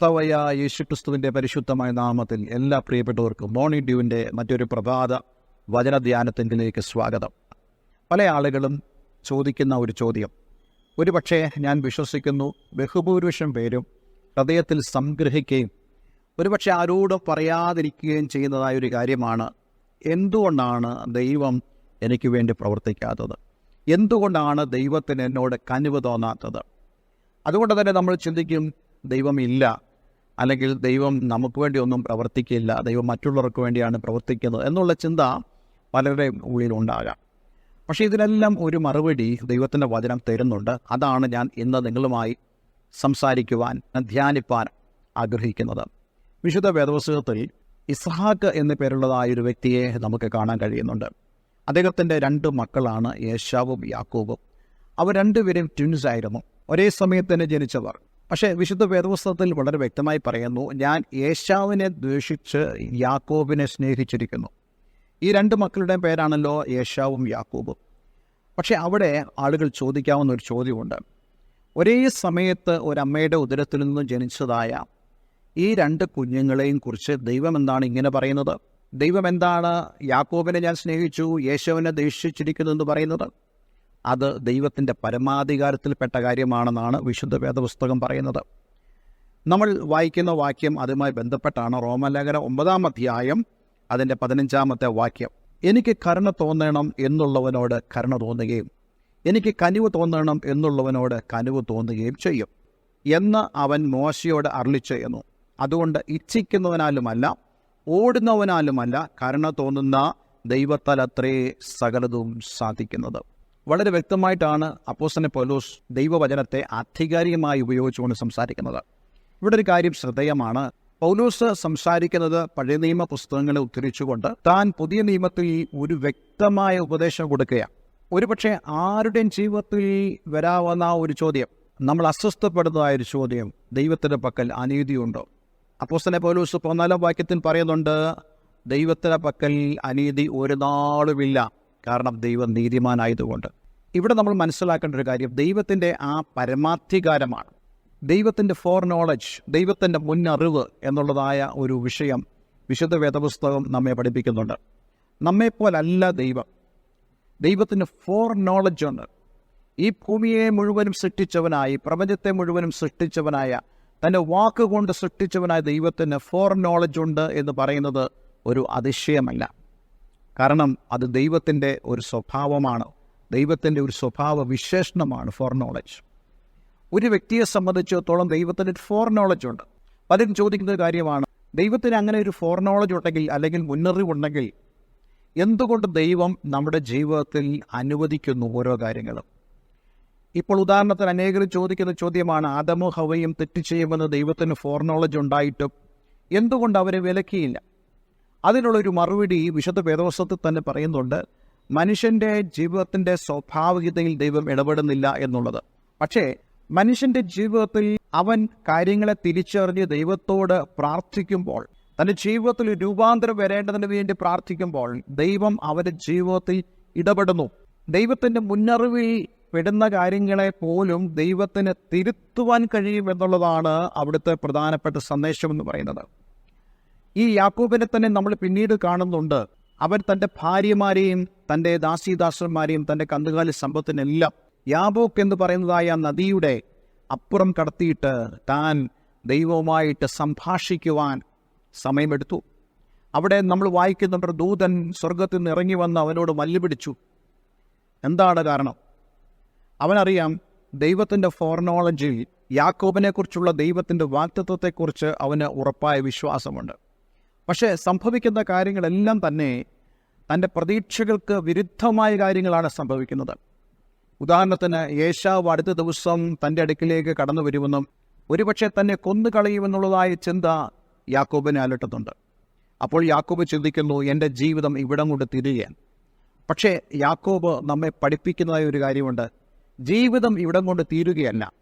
കർത്താവയ്യ യേശുക്രിസ്തുവിന്റെ പരിശുദ്ധമായ നാമത്തിൽ എല്ലാ പ്രിയപ്പെട്ടവർക്കും മോർണിംഗ് ഡ്യൂവിന്റെ മറ്റൊരു പ്രഭാത വചനധ്യാനത്തിലേക്ക് സ്വാഗതം. പല ആളുകളും ചോദിക്കുന്ന ഒരു ചോദ്യം. ഒരുപക്ഷെ ഞാൻ വിശ്വസിക്കുന്നു ബഹുഭൂരിപക്ഷം പേരും ഹൃദയത്തിൽ സംഗ്രഹിക്കുകയും ഒരുപക്ഷെ ആരോടും പറയാതിരിക്കുകയും ചെയ്യുന്നതായ ഒരു കാര്യമാണ് എന്തുകൊണ്ടാണ് ദൈവം എനിക്ക് വേണ്ടി പ്രവർത്തിക്കാത്തത്? എന്തുകൊണ്ടാണ് ദൈവത്തിന് എന്നോട് കനിവ് തോന്നാത്തത്? അതുകൊണ്ട് തന്നെ നമ്മൾ ചിന്തിക്കും ദൈവമില്ല അല്ലെങ്കിൽ ദൈവം നമുക്ക് വേണ്ടി ഒന്നും പ്രവർത്തിക്കില്ല ദൈവം മറ്റുള്ളവർക്ക് വേണ്ടിയാണ് പ്രവർത്തിക്കുന്നത് എന്നുള്ള ചിന്ത പലരുടെയും ഉള്ളിലുണ്ടാകാം പക്ഷേ ഇതിനെല്ലാം ഒരു മറുപടി ദൈവത്തിന്റെ വചനം തരുന്നുണ്ട്. അതാണ് ഞാൻ ഇന്ന് നിങ്ങളുമായി സംസാരിക്കുവാൻ ധ്യാനിപ്പാൻ ആഗ്രഹിക്കുന്നത്. വിശുദ്ധ വേദപുസ്തകത്തിൽ ഇസ്ഹാക്ക് എന്ന പേരുള്ളതായ ഒരു വ്യക്തിയെ നമുക്ക് കാണാൻ കഴിയുന്നുണ്ട്. അദ്ദേഹത്തിന്റെ രണ്ട് മക്കളാണ് യേശാവും യാക്കോബും. അവർ രണ്ടുപേരും ട്വിൻസ് ആയിരുന്നു. ഒരേ സമയത്ത് തന്നെ ജനിച്ചവർ. പക്ഷേ വിശുദ്ധ വേദപുസ്തകത്തിൽ വളരെ വ്യക്തമായി പറയുന്നു ഞാൻ യേശാവിനെ ദ്വേഷിച്ച് യാക്കോബിനെ സ്നേഹിച്ചിരിക്കുന്നു. ഈ രണ്ട് മക്കളുടെ പേരാണല്ലോ യേശാവും യാക്കോബും. പക്ഷേ അവിടെ ആളുകൾ ചോദിക്കാവുന്ന ഒരു ചോദ്യമുണ്ട്. ഒരേ സമയത്ത് ഒരമ്മയുടെ ഉദരത്തിൽ നിന്നും ജനിച്ചതായ ഈ രണ്ട് കുഞ്ഞുങ്ങളെയും കുറിച്ച് ദൈവം എന്താണ് ഇങ്ങനെ പറയുന്നത്? ദൈവം എന്താണ് യാക്കോബിനെ ഞാൻ സ്നേഹിച്ചു യേശുവിനെ ദേഷിച്ചിരിക്കുന്നു എന്ന് പറയുന്നത്? അത് ദൈവത്തിന്റെ പരമാധികാരത്തിൽപ്പെട്ട കാര്യമാണെന്നാണ് വിശുദ്ധ വേദപുസ്തകം പറയുന്നത്. നമ്മൾ വായിക്കുന്ന വാക്യം അതുമായി ബന്ധപ്പെട്ടാണ് റോമലേഖന ഒമ്പതാം അധ്യായം അതിന്റെ പതിനഞ്ചാമത്തെ വാക്യം. എനിക്ക് കരുണ തോന്നണം എന്നുള്ളവനോട് കരുണ തോന്നുകയും എനിക്ക് കനിവ് തോന്നണം എന്നുള്ളവനോട് കനിവ് തോന്നുകയും ചെയ്യും എന്ന് അവൻ മോശയോട് ചെയ്യുന്നു. അതുകൊണ്ട് ഇച്ഛിക്കുന്നവനാലുമല്ല ഓടുന്നവനാലുമല്ല കരുണ തോന്നുന്ന ദൈവത്തലത്രേ സകലതും സാധിക്കുന്നത്. വളരെ വ്യക്തമായിട്ടാണ് അപ്പോസനെ പൗലോസ് ദൈവവചനത്തെ ആധികാരികമായി ഉപയോഗിച്ചുകൊണ്ട് സംസാരിക്കുന്നത്. ഇവിടെ ഒരു കാര്യം ശ്രദ്ധേയമാണ്. പൗലോസ് സംസാരിക്കുന്നത് പഴയ നിയമ പുസ്തകങ്ങളെ ഉദ്ധരിച്ചുകൊണ്ട് താൻ പുതിയ നിയമത്തിൽ ഒരു വ്യക്തമായ ഉപദേശം കൊടുക്കുകയാണ്. ഒരുപക്ഷെ ആരുടെയും ജീവിതത്തിൽ വരാവുന്ന ഒരു ചോദ്യം നമ്മൾ അസ്വസ്ഥപ്പെടുന്നതായ ഒരു ചോദ്യം ദൈവത്തിന്റെ പക്കൽ അനീതിയുണ്ടോ? അപ്പോസ്തന പൗലോസ് പതിനാലാം വാക്യത്തിൽ പറയുന്നുണ്ട് ദൈവത്തിന്റെ പക്കൽ അനീതി ഒരു നാളുമില്ല. കാരണം ദൈവം നീതിമാനായതുകൊണ്ട്. ഇവിടെ നമ്മൾ മനസ്സിലാക്കേണ്ട ഒരു കാര്യം ദൈവത്തിന്റെ ആ പരമാധികാരമാണ്. ദൈവത്തിന്റെ ഫോർ നോളജ് ദൈവത്തിന്റെ മുന്നറിവ് എന്നുള്ളതായ ഒരു വിഷയം വിശുദ്ധ വേദപുസ്തകം നമ്മെ പഠിപ്പിക്കുന്നുണ്ട്. നമ്മെപ്പോലല്ല ദൈവം. ദൈവത്തിന് ഫോർ നോളജ് ഉണ്ട് ഈ ഭൂമിയെ മുഴുവനും സൃഷ്ടിച്ചവനായി പ്രപഞ്ചത്തെ മുഴുവനും സൃഷ്ടിച്ചവനായ തന്റെ വാക്കുകൊണ്ട് സൃഷ്ടിച്ചവനായ ദൈവത്തിന് ഫോർ നോളജ് ഉണ്ട് എന്ന് പറയുന്നത് ഒരു അതിശയമല്ല. കാരണം അത് ദൈവത്തിന്റെ ഒരു സ്വഭാവമാണ്. ദൈവത്തിന്റെ ഒരു സ്വഭാവ വിശേഷണമാണ് ഫോർ നോളജ് ഒരു വ്യക്തിയെ സംബന്ധിച്ചിടത്തോളം ദൈവത്തിന് ഫോർ നോളജ് ഉണ്ട്. പലരും ചോദിക്കുന്ന കാര്യമാണ് ദൈവത്തിന് അങ്ങനെ ഒരു ഫോർ നോളജ് ഉണ്ടെങ്കിൽ അല്ലെങ്കിൽ മുന്നറിവുണ്ടെങ്കിൽ എന്തുകൊണ്ട് ദൈവം നമ്മുടെ ജീവിതത്തിൽ അനുവദിക്കുന്നു ഓരോ കാര്യങ്ങളും? ഇപ്പോൾ ഉദാഹരണത്തിന് അനേകർ ചോദിക്കുന്ന ചോദ്യമാണ് ആദമോ ഹവയും തെറ്റ് ചെയ്യുമെന്ന് ദൈവത്തിന് ഫോർ നോളജ് ഉണ്ടായിട്ടും എന്തുകൊണ്ട് അവരെ വിലക്കിയില്ല? അതിനുള്ളൊരു മറുപടി വിശുദ്ധ വേദവസ്ഥത്തിൽ തന്നെ പറയുന്നുണ്ട് മനുഷ്യന്റെ ജീവിതത്തിന്റെ സ്വാഭാവികതയിൽ ദൈവം ഇടപെടുന്നില്ല എന്നുള്ളത്. പക്ഷേ മനുഷ്യന്റെ ജീവിതത്തിൽ അവൻ കാര്യങ്ങളെ തിരിച്ചറിഞ്ഞ് ദൈവത്തോട് പ്രാർത്ഥിക്കുമ്പോൾ തന്റെ ജീവിതത്തിൽ രൂപാന്തരം വരേണ്ടതിന് വേണ്ടി പ്രാർത്ഥിക്കുമ്പോൾ ദൈവം അവന്റെ ജീവിതത്തിൽ ഇടപെടുന്നു. ദൈവത്തിന്റെ മുന്നറിവിൽ പെടുന്ന കാര്യങ്ങളെ പോലും ദൈവത്തിന് തിരുത്തുവാൻ കഴിയും എന്നുള്ളതാണ് അവിടുത്തെ പ്രധാനപ്പെട്ട സന്ദേശം എന്ന് പറയുന്നത്. ഈ യാക്കൂബിനെ തന്നെ നമ്മൾ പിന്നീട് കാണുന്നുണ്ട്. അവൻ തന്റെ ഭാര്യമാരെയും തന്റെ ദാസീദാസന്മാരെയും തന്റെ കന്നുകാലി സമ്പത്തിനെല്ലാം യാബോക്ക് എന്ന് പറയുന്നതായ നദിയുടെ അപ്പുറം കടത്തിയിട്ട് താൻ ദൈവവുമായിട്ട് സംഭാഷിക്കുവാൻ സമയമെടുത്തു. അവിടെ നമ്മൾ വായിക്കുന്നുണ്ട് ദൂതൻ സ്വർഗത്തിൽ നിന്ന് ഇറങ്ങി വന്ന് അവനോട് മല്ലുപിടിച്ചു. എന്താണ് കാരണം? അവനറിയാം ദൈവത്തിന്റെ ഫോർനോളജിയിൽ യാക്കോബിനെക്കുറിച്ചുള്ള ദൈവത്തിന്റെ വാക്തത്വത്തെക്കുറിച്ച് അവന് ഉറപ്പായ വിശ്വാസമുണ്ട്. പക്ഷേ സംഭവിക്കുന്ന കാര്യങ്ങളെല്ലാം തന്നെ തന്റെ പ്രതീക്ഷകൾക്ക് വിരുദ്ധമായ കാര്യങ്ങളാണ് സംഭവിക്കുന്നത്. ഉദാഹരണത്തിന് യേശാവ് അടുത്ത ദിവസം തന്റെ അടുക്കിലേക്ക് കടന്നു വരുമെന്നും ഒരുപക്ഷെ തന്നെ കൊന്നു കൊന്നുകളയുമെന്നുള്ളതായ ചിന്ത യാക്കോബിനെ അലട്ടുന്നുണ്ട്. അപ്പോൾ യാക്കോബ് ചിന്തിക്കുന്നു എന്റെ ജീവിതം ഇവിടം കൊണ്ട് തിരികെയാണ്. പക്ഷേ യാക്കോബ് നമ്മെ പഠിപ്പിക്കുന്നതായ ഒരു കാര്യമുണ്ട്. ജീവിതം ഇവിടം കൊണ്ട് തീരുകയല്ല.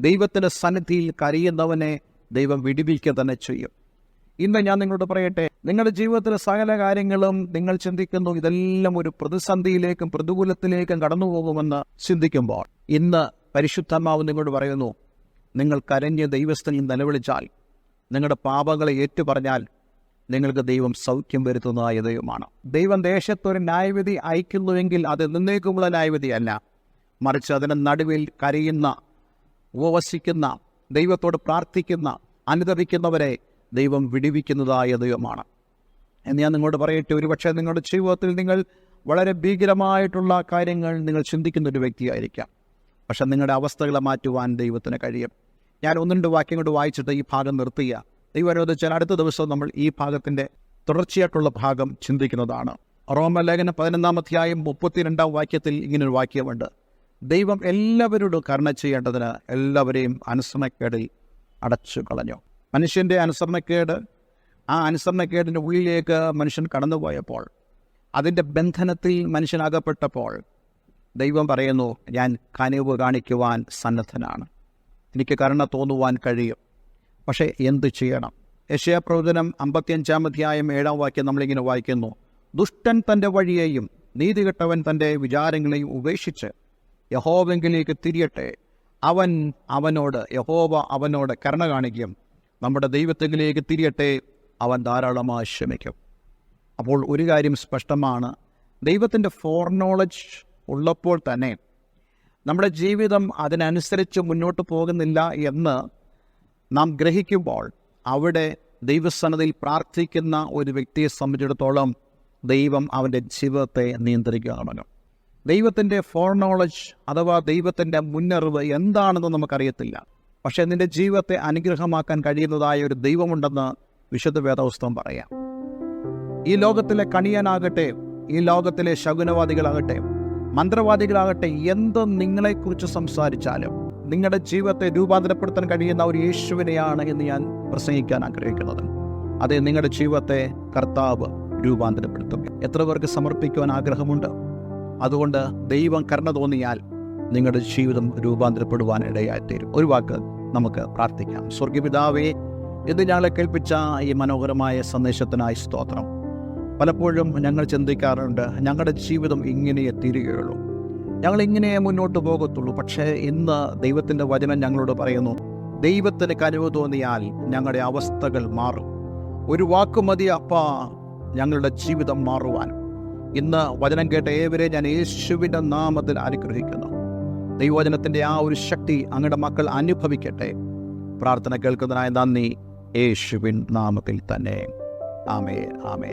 ദൈവത്തിന്റെ സന്നിധിയിൽ കരയുന്നവനെ ദൈവം വിടിവിക്കുക തന്നെ ചെയ്യും. ഇന്ന് ഞാൻ നിങ്ങളോട് പറയട്ടെ നിങ്ങളുടെ ജീവിതത്തിലെ സകല കാര്യങ്ങളും നിങ്ങൾ ചിന്തിക്കുന്നു. ഇതെല്ലാം ഒരു പ്രതിസന്ധിയിലേക്കും പ്രതികൂലത്തിലേക്കും കടന്നു പോകുമെന്ന് ചിന്തിക്കുമ്പോൾ ഇന്ന് പരിശുദ്ധമാവ് നിങ്ങളോട് പറയുന്നു നിങ്ങൾ കരഞ്ഞ് ദൈവസ്ഥനിൽ നിലവിളിച്ചാൽ നിങ്ങളുടെ പാപങ്ങളെ ഏറ്റുപറഞ്ഞാൽ നിങ്ങൾക്ക് ദൈവം സൗഖ്യം വരുത്തുന്നതായ ദൈവമാണ്. ദൈവം ദേശത്തൊരു ന്യായവിധി അയക്കുന്നുവെങ്കിൽ അത് നിന്നേക്കുമുള്ള ന്യായവിധിയല്ല. മറിച്ച് അതിന് നടുവിൽ കരയുന്ന ഉപവസിക്കുന്ന ദൈവത്തോട് പ്രാർത്ഥിക്കുന്ന അനുദപിക്കുന്നവരെ ദൈവം വിടിവിക്കുന്നതായ ദൈവമാണ്. എന്ന് ഞാൻ നിങ്ങളോട് പറയട്ടെ ഒരുപക്ഷെ നിങ്ങളുടെ ജീവിതത്തിൽ നിങ്ങൾ വളരെ ഭീകരമായിട്ടുള്ള കാര്യങ്ങൾ നിങ്ങൾ ചിന്തിക്കുന്ന ഒരു വ്യക്തിയായിരിക്കാം. പക്ഷെ നിങ്ങളുടെ അവസ്ഥകളെ മാറ്റുവാൻ ദൈവത്തിന് കഴിയും. ഞാൻ ഒന്ന് രണ്ട് വാക്യം കൊണ്ട് വായിച്ചിട്ട് ഈ ഭാഗം നിർത്തുക ദൈവം അനുവദിച്ചാൽ അടുത്ത ദിവസം നമ്മൾ ഈ ഭാഗത്തിന്റെ തുടർച്ചയായിട്ടുള്ള ഭാഗം ചിന്തിക്കുന്നതാണ്. റോമലേഖന പതിനൊന്നാം അധ്യായം മുപ്പത്തിരണ്ടാം വാക്യത്തിൽ ഇങ്ങനൊരു വാക്യമുണ്ട്. ദൈവം എല്ലാവരോടും കരുണ ചെയ്യേണ്ടതിന് എല്ലാവരെയും അനുസരണക്കേടിൽ അടച്ചു കളഞ്ഞു മനുഷ്യന്റെ അനുസരണക്കേട് ആ അനുസരണക്കേടിന്റെ ഉള്ളിലേക്ക് മനുഷ്യൻ കടന്നുപോയപ്പോൾ അതിന്റെ ബന്ധനത്തിൽ മനുഷ്യനാകപ്പെട്ടപ്പോൾ ദൈവം പറയുന്നു ഞാൻ കനിവ് കാണിക്കുവാൻ സന്നദ്ധനാണ്. എനിക്ക് കരുണ തോന്നുവാൻ കഴിയും. പക്ഷേ എന്ത് ചെയ്യണം? യശയപ്രവചനം അമ്പത്തിയഞ്ചാം അധ്യായം ഏഴാം വാക്യം നമ്മളിങ്ങനെ വായിക്കുന്നു. ദുഷ്ടൻ തന്റെ വഴിയെയും നീതികെട്ടവൻ തന്റെ വിചാരങ്ങളെയും ഉപേക്ഷിച്ച് യഹോവെങ്കിലേക്ക് തിരിയട്ടെ. അവൻ അവനോട് യഹോവ അവനോട് കരുണ കാണിക്കും. നമ്മുടെ ദൈവത്തെങ്കിലേക്ക് തിരിയട്ടെ അവൻ ധാരാളമായി ശ്രമിക്കും അപ്പോൾ ഒരു കാര്യം സ്പഷ്ടമാണ്. ദൈവത്തിന്റെ ഫോർ നോളജ് ഉള്ളപ്പോൾ തന്നെ നമ്മുടെ ജീവിതം അതിനനുസരിച്ച് മുന്നോട്ട് പോകുന്നില്ല എന്ന് നാം ഗ്രഹിക്കുമ്പോൾ അവിടെ ദൈവസന്നതയിൽ പ്രാർത്ഥിക്കുന്ന ഒരു വ്യക്തിയെ സംബന്ധിച്ചിടത്തോളം ദൈവം അവന്റെ ജീവിതത്തെ നിയന്ത്രിക്കുകയാണ് ദൈവത്തിന്റെ ഫോർ നോളജ് അഥവാ ദൈവത്തിന്റെ മുന്നറിവ് എന്താണെന്ന് നമുക്കറിയത്തില്ല. പക്ഷേ നിന്റെ ജീവിതത്തെ അനുഗ്രഹമാക്കാൻ കഴിയുന്നതായ ഒരു ദൈവമുണ്ടെന്ന് വിശുദ്ധ വേദവസ്തവം പറയാം. ഈ ലോകത്തിലെ കണിയനാകട്ടെ ഈ ലോകത്തിലെ ശകുനവാദികളാകട്ടെ മന്ത്രവാദികളാകട്ടെ എന്ത് നിങ്ങളെക്കുറിച്ച് സംസാരിച്ചാലും നിങ്ങളുടെ ജീവിതത്തെ രൂപാന്തരപ്പെടുത്താൻ കഴിയുന്ന ഒരു യേശുവിനെയാണ് എന്ന് ഞാൻ പ്രസംഗിക്കാൻ ആഗ്രഹിക്കുന്നത്. അതെ നിങ്ങളുടെ ജീവിതത്തെ കർത്താവ് രൂപാന്തരപ്പെടുത്തും. എത്ര പേർക്ക് സമർപ്പിക്കുവാൻ ആഗ്രഹമുണ്ട്? അതുകൊണ്ട് ദൈവം കരുണ തോന്നിയാൽ നിങ്ങളുടെ ജീവിതം രൂപാന്തരപ്പെടുവാൻ ഇടയായിത്തീരും ഒരു വാക്ക് നമുക്ക് പ്രാർത്ഥിക്കാം. സ്വർഗപിതാവേ ഇത് ഞങ്ങളെ കേൾപ്പിച്ച ഈ മനോഹരമായ സന്ദേശത്തിനായി സ്തോത്രം. പലപ്പോഴും ഞങ്ങൾ ചിന്തിക്കാറുണ്ട് ഞങ്ങളുടെ ജീവിതം ഇങ്ങനെ എത്തിയിരിക്കുകയുള്ളൂ ഞങ്ങൾ ഇങ്ങനെ മുന്നോട്ട് പോകത്തുള്ളൂ. പക്ഷേ ഇന്ന് ദൈവത്തിന്റെ വചനം ഞങ്ങളോട് പറയുന്നു ദൈവത്തിന് കനിവ് തോന്നിയാൽ ഞങ്ങളുടെ അവസ്ഥകൾ മാറും. ഒരു വാക്ക് മതി അപ്പ ഞങ്ങളുടെ ജീവിതം മാറുവാൻ. ഇന്ന് വചനം കേട്ട ഏവരെ ഞാൻ യേശുവിന്റെ നാമത്തിൽ അനുഗ്രഹിക്കുന്നു. ദൈവവചനത്തിന്റെ ആ ഒരു ശക്തി അങ്ങയുടെ മക്കൾ അനുഭവിക്കട്ടെ. പ്രാർത്ഥന കേൾക്കുന്നതിനായ നന്ദി. യേശുവിൻ നാമത്തിൽ തന്നെ. ആമേ ആമേ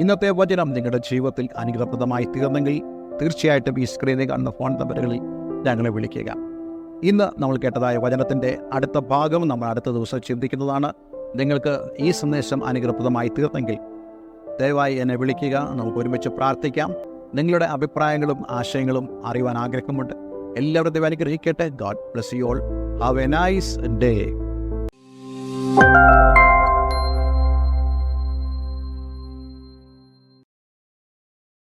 ഇന്നത്തെ വചനം നിങ്ങളുടെ ജീവിതത്തിൽ അനുഗ്രഹപ്രദമായി തീർന്നെങ്കിൽ തീർച്ചയായിട്ടും ഈ സ്ക്രീനിൽ കാണുന്ന ഫോൺ നമ്പറുകളിൽ ഞങ്ങളെ വിളിക്കുക. ഇന്ന് നമ്മൾ കേട്ടതായ വചനത്തിന്റെ അടുത്ത ഭാഗം നമ്മൾ അടുത്ത ദിവസം ചിന്തിക്കുന്നതാണ്. നിങ്ങൾക്ക് ഈ സന്ദേശം അനുഗ്രഹപ്രദമായി തീർന്നെങ്കിൽ ദയവായി എന്നെ വിളിക്കുക. നമുക്ക് ഒരുമിച്ച് പ്രാർത്ഥിക്കാം. നിങ്ങളുടെ അഭിപ്രായങ്ങളും ആശയങ്ങളും അറിയുവാൻ ആഗ്രഹമുണ്ട്. എല്ലാവരും ദൈവം അനുഗ്രഹിക്കട്ടെ. God bless you all have a nice day